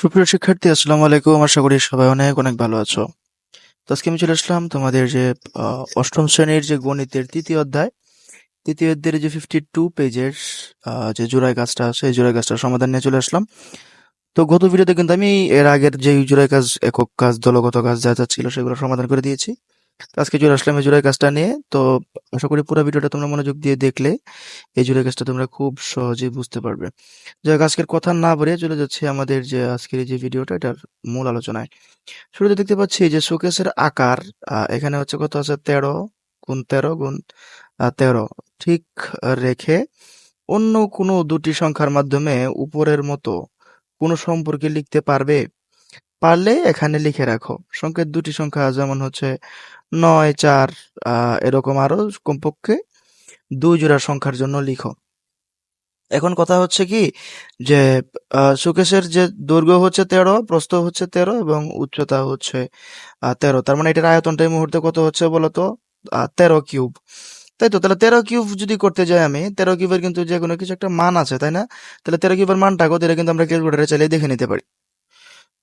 সুপ্রিয় শিক্ষার্থী, আসসালামু আলাইকুম। আশা করি সবাই অনেক অনেক ভালো আছো। তো আজকে আমি চলে আসলাম তোমাদের যে অষ্টম শ্রেণির যে গণিতের তৃতীয় অধ্যায়। তৃতীয় অধ্যায়ের যে ফিফটি টু পেজের যে জোড়াই গাছটা আছে এই জোড়াই গাছটার সমাধান নিয়ে চলে আসলাম। তো গত ভিডিওতে কিন্তু আমি এর আগের যে জোড়াই কাজ, একক কাজ, দলগত কাজ যা যা ছিল সেগুলো সমাধান করে দিয়েছি। আজকে চলে আসলাম এই জোড়াই কাজটা নিয়ে। তো আশা করি পুরো ভিডিওটা তোমরা মনোযোগ দিয়ে দেখলে এই জোড়াই কাজটা তোমরা খুব সহজেই বুঝতে পারবে। যাই হোক, আজকের কথা না বলে চলে যাচ্ছে আমাদের যে আজকের যে ভিডিওটা এটার মূল আলোচনায়। শুরুতে দেখতে পাচ্ছি যে শোকেসের আকার এখানে হচ্ছে কত আছে? তেরো গুণ তেরো গুণ তেরো। ঠিক রেখে অন্য কোনো দুটি সংখ্যার মাধ্যমে উপরের মতো কোনো সম্পর্কে লিখতে পারবে? পারলে এখানে লিখে রাখো। সংকেত দুটি সংখ্যা, যেমন হচ্ছে নয়, চার এরকম আরও কমপক্ষে দুই জোড়া সংখ্যার জন্য লিখো। এখন কথা হচ্ছে কি যে সুকেশের যে দৈর্ঘ্য হচ্ছে তেরো, প্রস্থ হচ্ছে তেরো এবং উচ্চতা হচ্ছে তেরো। তার মানে এটার আয়তনটা এই মুহূর্তে কত হচ্ছে বলতো? তেরো কিউব। তাই তো? তাহলে তেরো কিউব যদি করতে যাই আমি, তেরো কিউবের কিন্তু যে কোনো কিছু একটা মান আছে, তাই না? তাহলে তেরো কিউবের মানটা কত? এটা কিন্তু আমরা ক্যালকুলেটারে চালিয়ে দেখে নিতে পারি।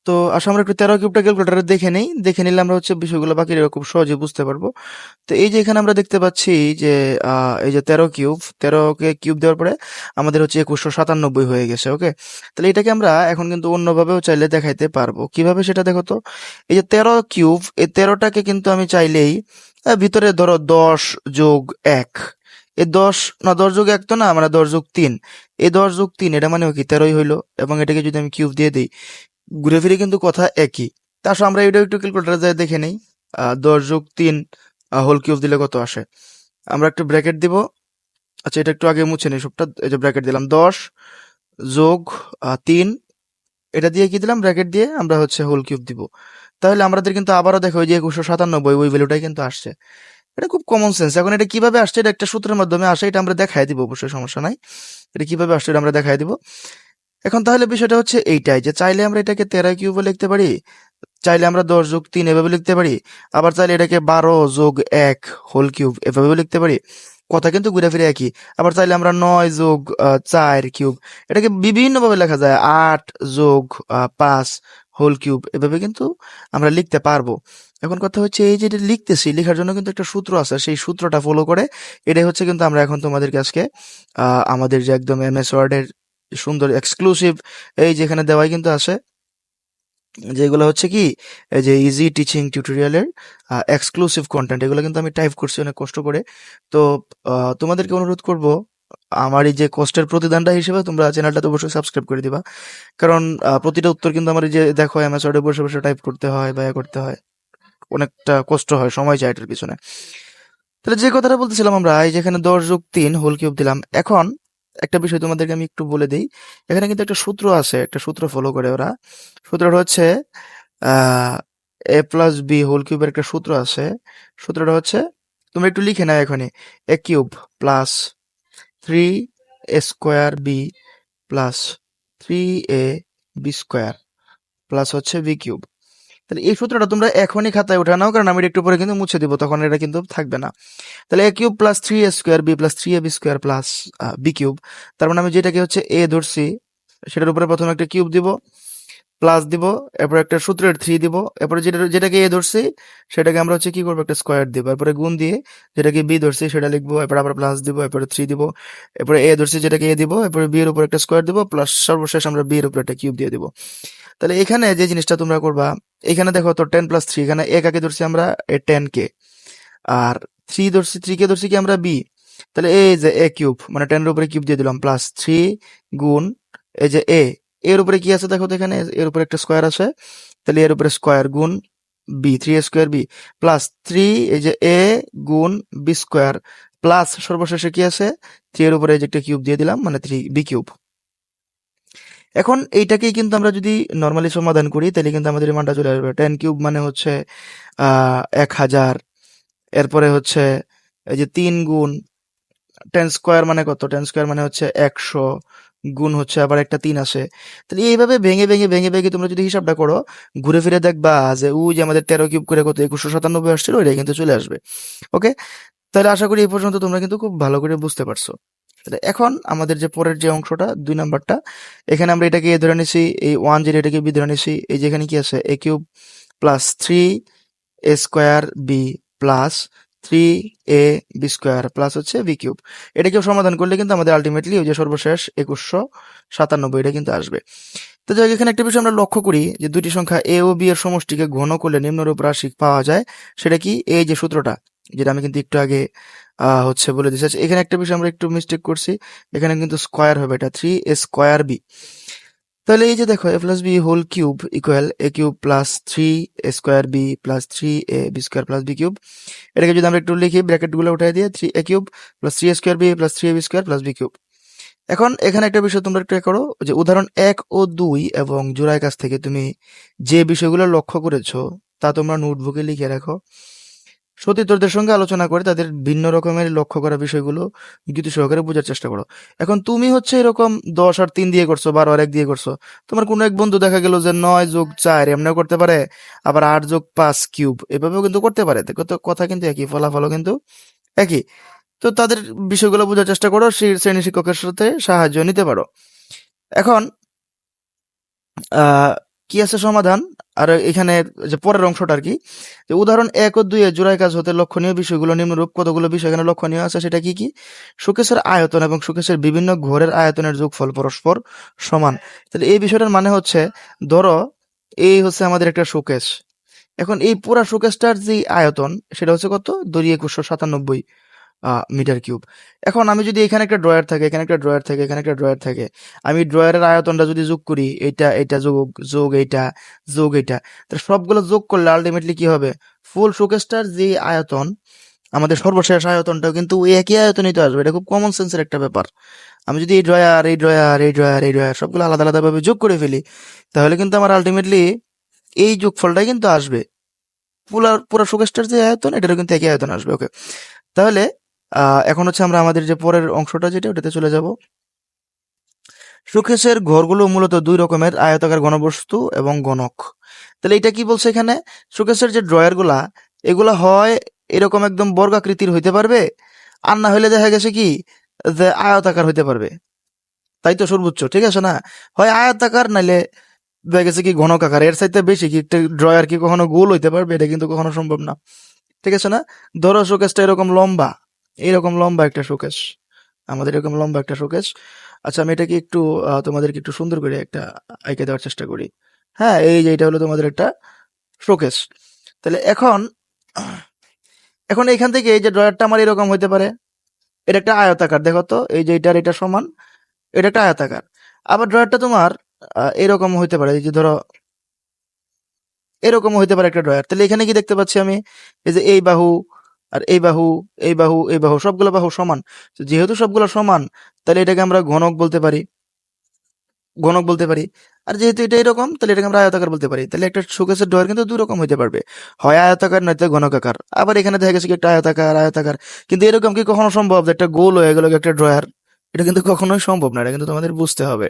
তো আসলে আমরা একটু তেরো কিউবটা ক্যালকুলেটারে দেখে নেই। দেখে নিলে আমরা হচ্ছে বিষয়গুলো বাকি খুব সহজে বুঝতে পারব। তো এই যে এখানে আমরা দেখতে পাচ্ছি যে এই যে তেরো কিউব, তেরোকে কিউব দেওয়ার পরে আমাদের হচ্ছে একুশশো সাতানব্বই হয়ে গেছে, ওকে? তাহলে এটাকে আমরা এখন কিন্তু অন্যভাবেও চাইলে দেখাইতে পারব। কীভাবে সেটা দেখো তো? এই যে তেরো কিউব, এই তেরোটাকে কিন্তু আমি চাইলেই ভিতরে ধরো দশ যোগ এক। এ দশ, না, দশ যোগ এক তো না মানে দশ যোগ তিন। এই দশ যোগ তিন, এটা মানে কি? তেরোই হইল। এবং এটাকে যদি আমি কিউব দিয়ে দিই ঘুরে ফিরে কিন্তু কথা একই। তা আসলে আমরা এটা একটু ক্যালকুলেটারে যাই, দেখে নেই। দশ যোগ তিন হোল কিউব দিলে কত আসে? আমরা একটু ব্র্যাকেট দিব। আচ্ছা এটা একটু আগে মুছে নিই সবটা। এই যে ব্র্যাকেট দিলাম, দশ যোগ তিন। এটা দিয়ে কি দিলাম? ব্র্যাকেট দিয়ে আমরা হচ্ছে হোল কিউব দিব। তাহলে আমাদের কিন্তু আবারও দেখো, ওই যে একুশশো সাতানব্বই, ওই ভ্যালুটাই কিন্তু আসছে। এটা খুব কমন সেন্স এখন এটা কীভাবে আসছে? এটা একটা সূত্রের মাধ্যমে আসে, এটা আমরা দেখাই দিব, অবশ্যই সমস্যা নাই। এটা কীভাবে আসছে? এটা আমরা দেখাই দিব। এখন তাহলে বিষয়টা হচ্ছে এইটাই, যে চাইলে আমরা এটাকে তেরো কিউবে লিখতে পারি, চাইলে আমরা দশ যোগ তিন এভাবে লিখতে পারি, আবার চাইলে এটাকে বারো যোগ এক হোল কিউব এভাবেও লিখতে পারি। কথা কিন্তু ঘুরে ফিরে একই, আবার চাইলে আমরা নয় যোগ চার কিউব এটাকে বিভিন্নভাবে লেখা যায়, আট যোগ পাঁচ হোল কিউব এভাবে কিন্তু আমরা লিখতে পারব। এখন কথা হচ্ছে এই যে লিখতেছি, লেখার জন্য কিন্তু একটা সূত্র আছে, সেই সূত্রটা ফলো করে, এটাই হচ্ছে কিন্তু আমরা এখন তোমাদেরকে আজকে আমাদের যে একদম এম এস ওয়ার্ডের সুন্দর এক্সক্লুসিভ এই যেখানে দেওয়াই কিন্তু আছে, যেগুলো হচ্ছে কি, এই যে ইজি টিচিং টিউটোরিয়ালের এক্সক্লুসিভ কন্টেন্ট এগুলো কিন্তু আমি টাইপ করছি অনেক কষ্ট করে। তো তোমাদেরকে অনুরোধ করব, আমার এই যে কষ্টের প্রতিদানটা হিসেবে তোমরা চ্যানেলটাতে অবশ্যই সাবস্ক্রাইব করে দিবা। কারণ প্রতিটা উত্তর কিন্তু আমার এই যে দেখো ওয়ার্ডে বসে বসে টাইপ করতে হয় বা করতে হয়। অনেকটা কষ্ট হয়, সময় যায় এটার পিছনে। তাহলে যে কথাটা বলতেছিলাম আমরা, এই যেখানে দশ যোগ তিন হোল কিউব দিলাম। এখন একটা বিষয় তোমাদেরকে আমি একটু বলে দিই। এখানে কিন্তু একটা সূত্র আছে, একটা সূত্র ফলো করে ওরা। সূত্রটা হচ্ছে এ প্লাস বি হোল কিউবের একটা সূত্র আছে। সূত্রটা হচ্ছে তুমি একটু লিখে নাও এখানে। A cube plus three a square b plus three a b square plus হচ্ছে বি কিউব তাহলে এই সূত্রটা তোমরা এখনই খাতায় ওঠা নাও, কারণ আমি একটু পরে কিন্তু মুছে দিব, তখন এটা কিন্তু থাকবে না। তাহলে a cube plus three a square b plus three a b square plus b cube তার মানে আমি যেটাকে হচ্ছে এ ধরছি, সেটার উপরে প্রথমে একটা কিউব দিব। প্লাস দিব, এরপর একটা সূত্রের থ্রি দিব, এরপরে যেটা, যেটাকে এ ধরছি, সেটাকে আমরা হচ্ছে কি করব? একটা স্কোয়ার দিব, এরপরে গুণ দিয়ে যেটাকে বি ধরছি, সেটা লিখব, এরপর আবার প্লাস দিব, এরপরে থ্রি দিব, এরপরে এ ধরছি, যেটাকে এ দিব, এরপরে বি এর উপর একটা স্কোয়ার দিব প্লাস সর্বশেষ আমরা বি এর উপর একটা কিউব দিয়ে দিব। তাহলে এখানে যে জিনিসটা তোমরা করবা, এখানে দেখো তো টেন প্লাস থ্রি এখানে এ কাকে ধরছি আমরা? এ টেন কে। আর থ্রি ধরছি থ্রি কে ধরছি কি আমরা? বি তাহলে এ যে এ কিউব মানে টেনের উপরে কিউব দিয়ে দিলাম প্লাস থ্রি গুণ এই যে এ এর উপরে কি আছে দেখো এখানে? এর উপরে একটা স্কোয়ার আছে। তাহলে এর উপরে স্কোয়ার গুণ b three square b plus three এই যে এ গুণ বি স্কোয়ার প্লাস সর্বশেষে কি আছে? থ্রি এর উপরে যে একটা কিউব দিয়ে দিলাম মানে থ্রি বি কিউব এখন এইটাকেই কিন্তু আমরা যদি নর্মালি সমাধান করি, তাহলে কিন্তু আমাদের মানটা চলে আসবে। টেন কিউব মানে হচ্ছে এক হাজার। এরপরে হচ্ছে এই যে তিন গুণ টেন স্কোয়ার মানে কত? টেন স্কোয়ার মানে হচ্ছে একশো। গুণ হচ্ছে, আবার একটা তিন আসে। তাহলে এইভাবে ভেঙে ভেঙে ভেঙে ভেঙে তোমরা যদি হিসাবটা করো, ঘুরে ফিরে দেখবা যে ওই যে আমাদের তেরো কিউব করে কত, একুশশো সাতানব্বই আসছিল, ওইটাই কিন্তু চলে আসবে। ওকে? তাহলে আশা করি এই পর্যন্ত তোমরা কিন্তু খুব ভালো করে বুঝতে পারছ। তাহলে এখন আমাদের যে পরের যে অংশটা, দুই নাম্বারটা, এখানে আমরা এটাকে এ ধরে নিছি, এই ওয়ান জিরো এটাকে বি ধরে নিছি, এই যেখানে কি আছে? A cube plus three a square b plus three a b square plus হচ্ছে বি কিউব এটাকেও সমাধান করলে কিন্তু আমাদের আলটিমেটলি ওই যে সর্বশেষ একুশশো সাতানব্বই এটা কিন্তু আসবে। তো যাই এখানে একটা বিষয় আমরা লক্ষ্য করি যে দুটি সংখ্যা এ ও বি এর সমষ্টিকে ঘন করলে নিম্নরূপ রাশি পাওয়া যায়, সেটা কি? এই যে সূত্রটা, যেটা আমি কিন্তু একটু আগে হচ্ছে বলে দিচ্ছি এখানে একটা বিষয় আমরা একটু মিস্টেক করছি। এখানে কিন্তু স্কোয়ার হবে এটা থ্রি এ স্কোয়ার বি তাহলে এই যে দেখো a plus b whole cube equal a cube plus three a square b plus three a b square plus b cube এটাকে যদি আমরা একটু লিখি ব্র্যাকেটগুলো উঠাই দিয়ে three a cube plus three a square b plus three a b square plus b cube এখন এখানে একটা বিষয় তোমরা একটু করো, যে উদাহরণ এক ও দুই এবং জোড়ায় কাছ থেকে তুমি যে বিষয়গুলো লক্ষ্য করেছ, তা তোমরা নোটবুকে লিখে রাখো। সতীর্থদের সঙ্গে আলোচনা করে তাদের ভিন্ন রকমের লক্ষ্য করা বিষয়গুলো যুক্তি সহকারে বোঝার চেষ্টা করো। এখন তুমি হচ্ছে এরকম দশ আর তিন দিয়ে করছ, বারো আর এক দিয়ে করছ। তোমার কোনো এক বন্ধু দেখা গেল যে নয় যোগ চার এমনিও করতে পারে, আবার আট যোগ পাঁচ কিউব এভাবেও কিন্তু করতে পারে। তো কথা কিন্তু একই, ফলাফলও কিন্তু একই। তো তাদের বিষয়গুলো বোঝার চেষ্টা করো সেই শ্রেণি শিক্ষকের সাথে সাহায্য নিতে পারো। এখন, আহ কি আছে সমাধান? আর এখানে যে পরের অংশটা আর কি, যে উদাহরণ এক ও এ জোড়ায় কাজ হতে লক্ষণীয় বিষয়গুলো, নিম্নরূপ কতগুলো বিষয় এখানে লক্ষণীয় আছে, সেটা কি কি? সুকেশের আয়তন এবং সুকেশের বিভিন্ন ঘরের আয়তনের যোগফল পরস্পর সমান। তাহলে এই বিষয়টার মানে হচ্ছে, ধরো এই হচ্ছে আমাদের একটা শোকেস এখন এই পুরা শোকেসটার যে আয়তন, সেটা হচ্ছে কত? দড়ি একুশশো সাতানব্বই। Metre cube. এখন আমি যদি এখানে একটা ড্রয়ার থাকে, এখানে একটা ড্রয়ার থাকে, এখানে একটা ড্রয়ার থাকে, আমি ড্রয়ারের আয়তনটা যদি যোগ করি, এটা এটা যোগ যোগ এইটা যোগ এইটা তাহলে সবগুলো যোগ করলে আলটিমেটলি কি হবে? ফুল শোকেসটার যে আয়তন, আমাদের সর্বশেষ আয়তনটাও কিন্তু ওই একই আয়তনই তো আসবে, এটা খুব কমন সেন্সের একটা ব্যাপার। আমি যদি এই ড্রয়ার এই ড্রয়ার এই ড্রয়ার এই ড্রয়ার সবগুলো আলাদা আলাদাভাবে যোগ করে ফেলি, তাহলে কিন্তু আমার আলটিমেটলি এই যোগফলটাই কিন্তু আসবে। পুরা পুরো শোকেসটার যে আয়তন, এটারও কিন্তু একই আয়তন আসবে ওকে তাহলে এখন হচ্ছে আমরা আমাদের যে পরের অংশটা যেটা, ওটাতে চলে যাব। শোকেসের ঘরগুলো মূলত দুই রকমের, আয়তাকার ঘনবস্তু এবং গণক। তাহলে এটা কি বলছে এখানে? শোকেসের যে ড্রয়ারগুলা এগুলা হয় এরকম একদম বর্গাকৃতির হইতে পারবে, আর না হইলে দেখা গেছে কি, যে আয়তাকার হইতে পারবে। তাই তো সর্বোচ্চ, ঠিক আছে না? হয় আয়তাকার, নাইলে দেখা গেছে কি ঘনকাকার এর চাইতে বেশি কি একটা ড্রয়ার কি কখনো গোল হইতে পারবে? এটা কিন্তু কখনো সম্ভব না। ঠিক আছে না? ধরো শোকেসটা এরকম লম্বা এরকম লম্বা একটা শোকেস আমাদের এরকম লম্বা একটা শোকেস আচ্ছা আমি এটাকে একটু তোমাদেরকে একটু সুন্দর করে একটা আইকে দেওয়ার চেষ্টা করি। হ্যাঁ এই যে এটা হলো তোমাদের একটা শোকেস তাহলে এখন এখন এখান থেকে এই যে ড্রয়ারটা আমার এরকম হইতে পারে। এটা একটা আয়তাকার, দেখো তো, এই যে এটার এটা সমান, এটা একটা আয়তাকার। আবার ড্রয়ারটা তোমার এরকম হইতে পারে, এই যে ধরো, এরকম হইতে পারে একটা ড্রয়ার তাহলে এখানে কি দেখতে পাচ্ছি আমি? এই যে এই বাহু আর এই বাহু এই বাহু এই বাহু, সবগুলো বাহু সমান। যেহেতু সবগুলো সমান, তাহলে এটাকে আমরা ঘনক বলতে পারি। ঘনক বলতে পারি। আর যেহেতু এটা এরকম, তাহলে এটাকে আমরা আয়তাকার বলতে পারি। তাহলে একটা শোকেসের ড্রয়ার কিন্তু দুই রকম হইতে পারবে। হয় আয়তাকার, নয়তো ঘনকাকার। আবার এখানে দেখা গেছে কি একটা আয়তাকার আয়তাকার। কিন্তু এরকম কি কখনো সম্ভব যে একটা গোল হয়ে গেল একটা ড্রয়ার? এটা কিন্তু কখনোই সম্ভব না, এটা কিন্তু তোমাদের বুঝতে হবে।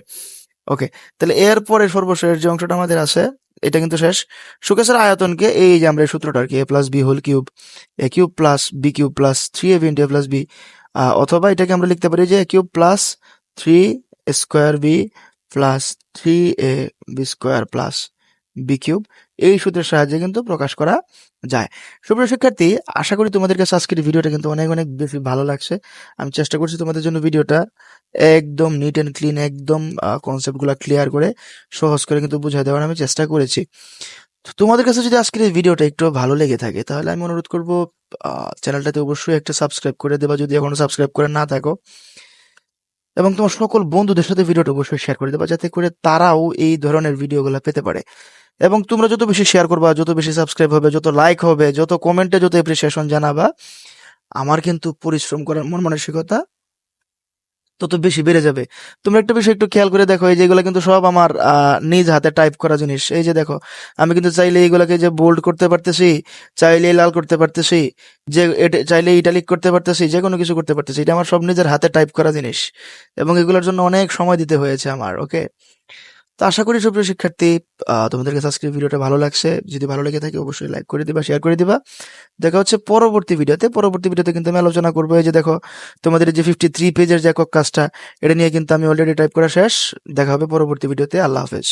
ওকে, তাহলে এরপরে সর্বশেষ যে অংশটা আমাদের আছে এটা কিন্তু শেষ। সুকেশের আয়তনকে এই যে আমরা এই সূত্রটা আর কি a plus b whole cube a cube plus b cube plus three a into a plus b অথবা এটাকে আমরা লিখতে পারি যে a cube plus three square b plus three a b square plus b cube এই সূত্রের সাহায্যে কিন্তু প্রকাশ করা যায়। সুপ্রিয় শিক্ষার্থী, আশা করি তোমাদের কাছে আজকের ভিডিওটা কিন্তু অনেক অনেক বেশি ভালো লাগছে। আমি চেষ্টা করছি তোমাদের জন্য ভিডিওটা একদম নিট অ্যান্ড ক্লিন একদম কনসেপ্টগুলো ক্লিয়ার করে, সহজ করে কিন্তু বুঝাই দেওয়ার আমি চেষ্টা করেছি। তোমাদের কাছে যদি আজকের এই ভিডিওটা একটু ভালো লেগে থাকে, তাহলে আমি অনুরোধ করব চ্যানেলটাতে অবশ্যই একটা সাবস্ক্রাইব করে দেবা যদি এখনও সাবস্ক্রাইব করে না থাকো। এবং তোমার সকল বন্ধুদের সাথে ভিডিওটা অবশ্যই শেয়ার করে দেবা, যাতে করে তারাও এই ধরনের ভিডিওগুলো পেতে পারে। এবং তোমরা যত বেশি শেয়ার করবা, যত বেশি সাবস্ক্রাইব হবে, যত লাইক হবে, যত কমেন্টে যত এপ্রিসিয়েশন জানাবা, আমার কিন্তু পরিশ্রম করার মন মানসিকতা তত বেশি বেড়ে যাবে। তোমরা একটা বিষয় একটু খেয়াল করে দেখো, এই যেগুলো কিন্তু সব আমার নিজ হাতে টাইপ করা জিনিস। এই যে দেখো, আমি কিন্তু চাইলে এইগুলাকে যে বোল্ড করতে পারতেছি, চাইলে লাল করতে পারতেছি, যে চাইলে ইটালিক করতে পারতেছি, যে কোনো কিছু করতে পারতেছি, এটা আমার সব নিজের হাতে টাইপ করা জিনিস। এবং এগুলোর জন্য অনেক সময় দিতে হয়েছে আমার ওকে তো আশা করি সুপ্রিয় শিক্ষার্থী তোমাদের কাছে আজকের ভিডিওটা ভালো লাগছে। যদি ভালো লেগে থাকে, অবশ্যই লাইক করে দিবা শেয়ার করে দিবা। দেখা হচ্ছে পরবর্তী ভিডিওতে। পরবর্তী ভিডিওতে কিন্তু আমি আলোচনা করব এই যে দেখো, তোমাদের যে ফিফটি থ্রি পেজের যে একক কাজটা, এটা নিয়ে কিন্তু আমি অলরেডি টাইপ করা শেষ। দেখা হবে পরবর্তী ভিডিওতে। আল্লাহ হাফেজ।